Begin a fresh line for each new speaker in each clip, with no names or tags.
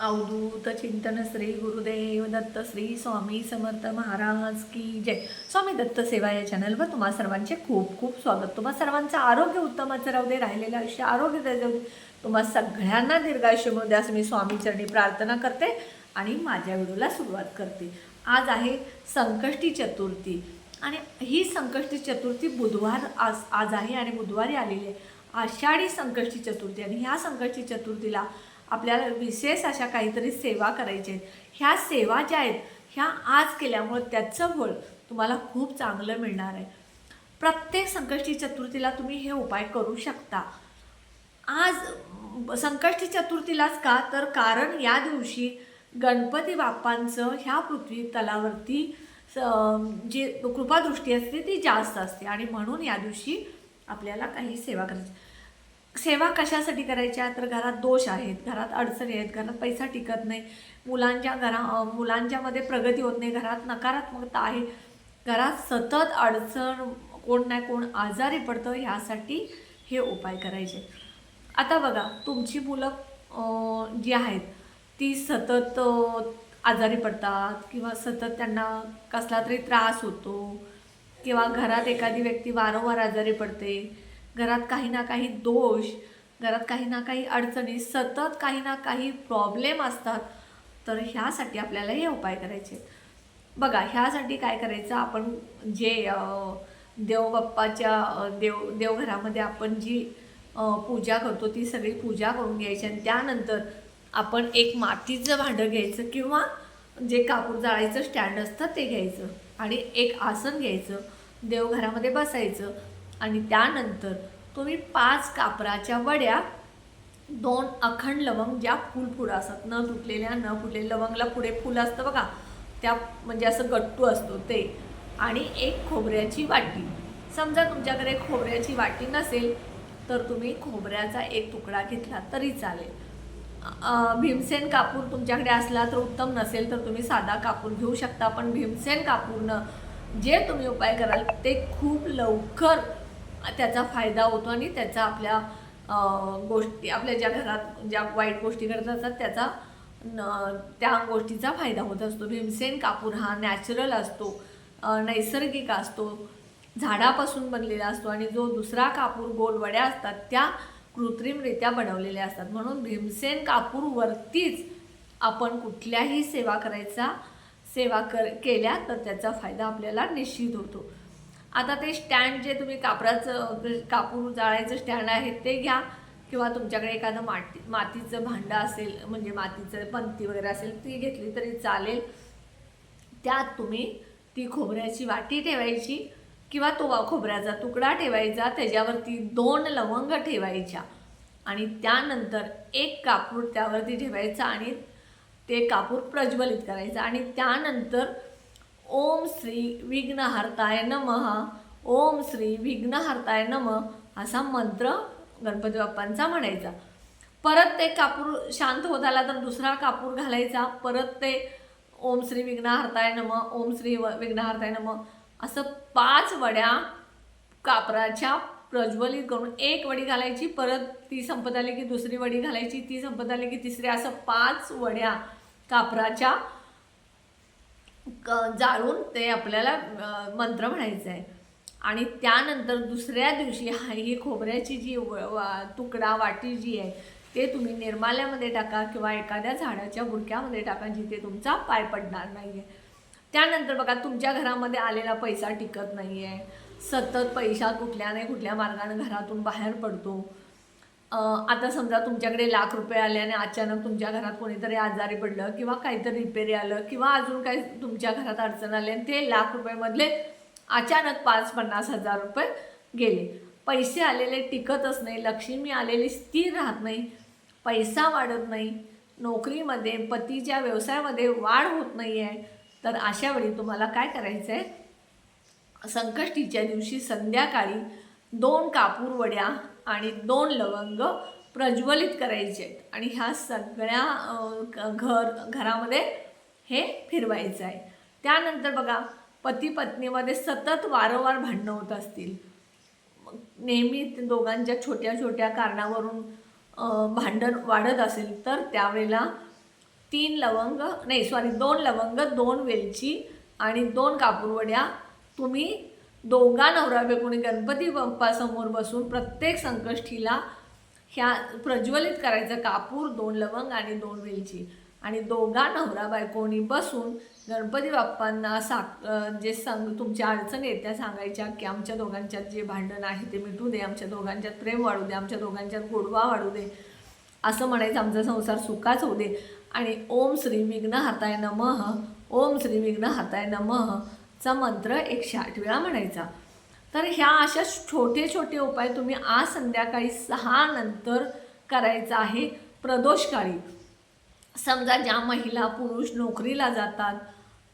अवधूत चिंतन श्री गुरुदेव दत्त श्री स्वामी समर्थ महाराज की जय. स्वामी दत्त सेवा या चॅनलवर तुम्हा सर्वांचे खूप खूप स्वागत. तुम्हा सर्वांचं आरोग्य उत्तमाचं राहू दे राहिलेलं आयुष्य आरोग्य राहू दे. तुम्हा सगळ्यांना दीर्घायुष्य मिळू दे असं मी स्वामीचरणी प्रार्थना करते आणि माझ्या व्हिडिओला सुरुवात करते. आज आहे संकष्टी चतुर्थी आणि ही संकष्टी चतुर्थी बुधवार आज आज आहे आणि बुधवारी आलेली आहे. आषाढी संकष्टी चतुर्थी आणि ह्या संकष्टी चतुर्थीला आपल्याला विशेष अशा काहीतरी सेवा करायच्या आहेत ह्या सेवा ज्या आहेत ह्या आज केल्यामुळे त्याचं फळ तुम्हाला खूप चांगलं मिळणार आहे. प्रत्येक संकष्टी चतुर्थीला तुम्ही हे उपाय करू शकता. आज संकष्टी चतुर्थीलाच का? तर कारण या दिवशी गणपती बाप्पांचं ह्या पृथ्वी तलावरती स- जी कृपादृष्टी असते ती जास्त असते आणि म्हणून या दिवशी आपल्याला काही सेवा करायची. सेवा कशासाठी करायच्या? तर घरात दोष आहेत. घरात अडचणी आहेत. घरात पैसा टिकत नाही. मुलांच्या घरा मुलांच्यामध्ये प्रगती होत नाही. घरात नकारात्मकता आहे. घरात सतत अडचण कोण नाही कोण आजारी पडतं ह्यासाठी हे उपाय करायचे. आता बघा तुमची मुलं जी आहेत ती सतत आजारी पडतात किंवा सतत त्यांना कसला तरी त्रास होतो किंवा घरात एखादी व्यक्ती वारंवार आजारी पडते. घरात काही ना काही दोष घरात काही ना काही अडचणी सतत काही ना काही प्रॉब्लेम असतात. तर ह्यासाठी आपल्याला हे उपाय करायचे बघा ह्यासाठी काय करायचं? आपण जे देवबाप्पाच्या देव देवघरामध्ये आपण जी पूजा करतो ती सगळी पूजा करून घ्यायची आणि त्यानंतर आपण एक मातीचं भांडं घ्यायचं किंवा जे कापूर जाळायचं स्टँड असतं ते घ्यायचं आणि एक आसन घ्यायचं. देवघरामध्ये बसायचं. आणि त्यानंतर तुम्ही पाच कापराच्या वड्या दोन अखंड लवंग ज्या फुल असतात न तुटलेल्या न फुटलेल्या लवंगला पुढे फुल असतं बघा त्या म्हणजे असं गट्टू असतो ते. आणि एक खोबऱ्याची वाटी. समजा तुमच्याकडे खोबऱ्याची वाटी नसेल तर तुम्ही खोबऱ्याचा एक तुकडा घेतला तरी चालेल. भीमसेन कापूर तुमच्याकडे असला तर उत्तम नसेल तर तुम्ही साधा कापूर घेऊ शकता. पण भीमसेन कापूरनं जे तुम्ही उपाय कराल ते खूप लवकर त्याचा फायदा होतो आणि त्याचा आपल्या गोष्टी आपल्या ज्या घरात ज्या वाईट गोष्टी करत असतात त्याचा न त्या गोष्टीचा फायदा होत असतो. भीमसेन कापूर हा नॅचरल असतो नैसर्गिक असतो झाडापासून बनलेला असतो आणि जो दुसरा कापूर गोलवड्या असतात त्या कृत्रिमरित्या बनवलेल्या असतात. म्हणून भीमसेन कापूरवरतीच आपण कुठल्याही सेवा करायचा सेवा कर केल्या तर त्याचा फायदा आपल्याला निश्चित होतो. आता ते स्टँड जे तुम्ही कापराचं कापूर जाळायचं स्टँड आहे ते घ्या. किंवा तुमच्याकडे एखादं माती मातीचं भांडं असेल म्हणजे मातीचं पंती वगैरे असेल ती घेतली तरी चालेल. त्यात तुम्ही ती खोबऱ्याची वाटी ठेवायची किंवा तो खोबऱ्याचा तुकडा ठेवायचा त्याच्यावरती दोन लवंग ठेवायच्या. आणि त्यानंतर एक कापूर त्यावरती ठेवायचा आणि ते कापूर प्रज्वलित करायचं. आणि त्यानंतर ओम श्री विघ्नहर्ताय नमः. ओम श्री विघ्नहर्ताय नमः असा मंत्र गणपती बाप्पांचा म्हणायचा. परत ते कापूर शांत होत आला तर दुसरा कापूर घालायचा. परत ते ओम श्री विघ्नहर्ताय नम ओम श्री व- विघ्नहर्ताय नम असं पाच वड्या कापराच्या प्रज्वलित करून एक वडी घालायची परत ती संपत आली की दुसरी वडी घालायची ती संपत आली की तिसरी असं पाच वड्या कापराच्या क- जाळून ते आपल्याला मंत्र म्हणायचं आहे आणि त्यानंतर दुसऱ्या दिवशी हा- ही खोबऱ्याची जी वा- तुकडा वाटी जी आहे ते तुम्ही निर्माल्यामध्ये टाका किंवा एखाद्या झाडाच्या बुडक्यामध्ये टाका जिथे तुमचा पाय पडणार नाही आहे त्यानंतर बघा तुमच्या घरामध्ये आलेला पैसा टिकत नाही आहे सतत पैसा कुठल्या नाही कुठल्या मार्गाने घरातून बाहेर पडतो. आता समजा तुमच्याकडे लाख रुपये आले आणि अचानक तुमच्या घरात कोणीतरी आजारी पडलं किंवा काहीतरी रिपेरी आलं किंवा अजून काही तुमच्या घरात अडचण आली आणि ते लाख रुपयेमधले अचानक पाच पन्नास हजार रुपये गेले. पैसे आलेले टिकतच नाही. लक्ष्मी आलेली स्थिर राहत नाही. पैसा वाढत नाही. नोकरीमध्ये पतीच्या व्यवसायामध्ये वाढ होत नाही आहे तर अशावेळी तुम्हाला काय करायचं आहे संकष्टीच्या दिवशी संध्याकाळी दोन कापूर वड्या आणि दोन लवंग प्रज्वलित करायचे आहेत. आणि ह्या सगळ्या क- घर घरामध्ये हे फिरवायचं आहे. त्यानंतर बघा पती पत्नीमध्ये सतत वारंवार भांडणं होत असतील. नेहमी ते दोघांच्या छोट्या छोट्या कारणावरून भांडण वाढत असेल तर त्यावेळेला तीन लवंग नाही सॉरी दोन लवंग दोन वेलची आणि दोन कापूरवड्या तुम्ही दोघा नवरा कोणी गणपती बाप्पासमोर बसून प्रत्येक संकष्टीला ह्या प्रज्वलित करायचं कापूर दोन लवंग आणि दोन वेलची. आणि दोघा नवरा बायकोनी बसून गणपती बाप्पांना साक जे सांग तुमच्या अडचणी आहेत त्या सांगायच्या की आमच्या दोघांच्यात जे भांडण आहे ते मिटू दे आमच्या दोघांच्यात प्रेम वाढू दे आमच्या दोघांच्यात गोडवा वाढू दे. असं म्हणायचं आमचा संसार सुखाच होऊ दे. आणि ओम श्री विघ्न हाताय नमः ओम श्री विघ्न हाताय नमः. चा मंत्र एकशे आठ वेळा म्हणायचा. तर ह्या अशा छोटे छोटे उपाय तुम्ही आज संध्याकाळी सहा नंतर करायचा आहे. प्रदोषकाळी समजा ज्या महिला पुरुष नोकरीला जातात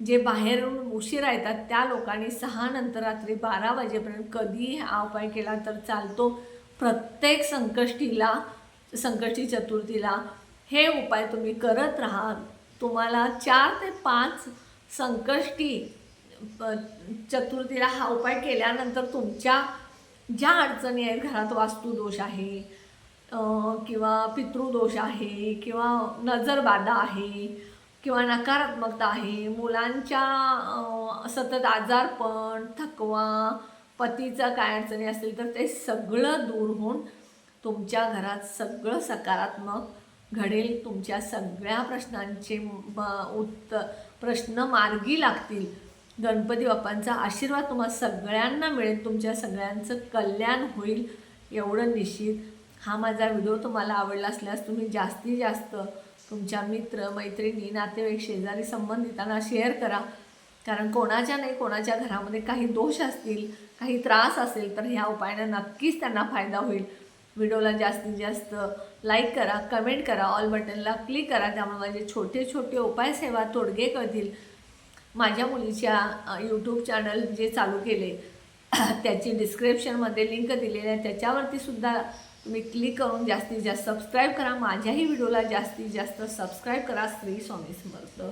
जे बाहेरून उशिरा येतात त्या लोकांनी सहा नंतर रात्री बारा वाजेपर्यंत कधी हा उपाय केला तर चालतो. प्रत्येक संकष्टीला संकष्टी चतुर्थीला हे उपाय तुम्ही करत राहा तुम्हाला चार ते पाच संकष्टी चतुर्थीला हा उपाय केल्यानंतर तुमच्या ज्या अडचणी आहेत घरात वास्तुदोष आहे किंवा पितृदोष आहे किंवा नजरबाधा आहे किंवा नकारात्मकता आहे मुलांच्या सतत आजारपण थकवा पतीचा काय अडचणी असतील तर ते सगळं दूर होऊन तुमच्या घरात सगळं सकारात्मक घडेल. तुमच्या सगळ्या प्रश्नांचे म- उत्तर प्रश्न मार्गी लागतील. गणपती बाप्पांचा आशीर्वाद तुम्हाला सगळ्यांना मिळेल तुमच्या सगळ्यांचं कल्याण होईल एवढं निश्चित. हा माझा व्हिडिओ तुम्हाला आवडला असल्यास तुम्ही जास्तीत जास्त तुमच्या मित्र मैत्रिणी नातेवाईक शेजारी संबंधितांना शेअर करा. कारण कोणाच्या नाही कोणाच्या घरामध्ये काही दोष असतील काही त्रास असेल तर ह्या उपायाने नक्कीच त्यांना फायदा होईल. व्हिडिओला जास्तीत जास्त लाईक करा कमेंट करा ऑल बटनला क्लिक करा. त्यामुळे माझे छोटे छोटे उपाय सेवा तोडगे कळतील माझ्या मुलीच्या यूट्यूब चॅनल जे चालू केले त्याची डिस्क्रिप्शनमध्ये लिंक दिलेली आहे. त्याच्यावरती सुद्धा तुम्ही क्लिक करून जास्तीत जास्त सबस्क्राईब करा. माझ्याही व्हिडिओला जास्तीत जास्त सबस्क्राईब करा. स्त्री स्वामी समर्थ.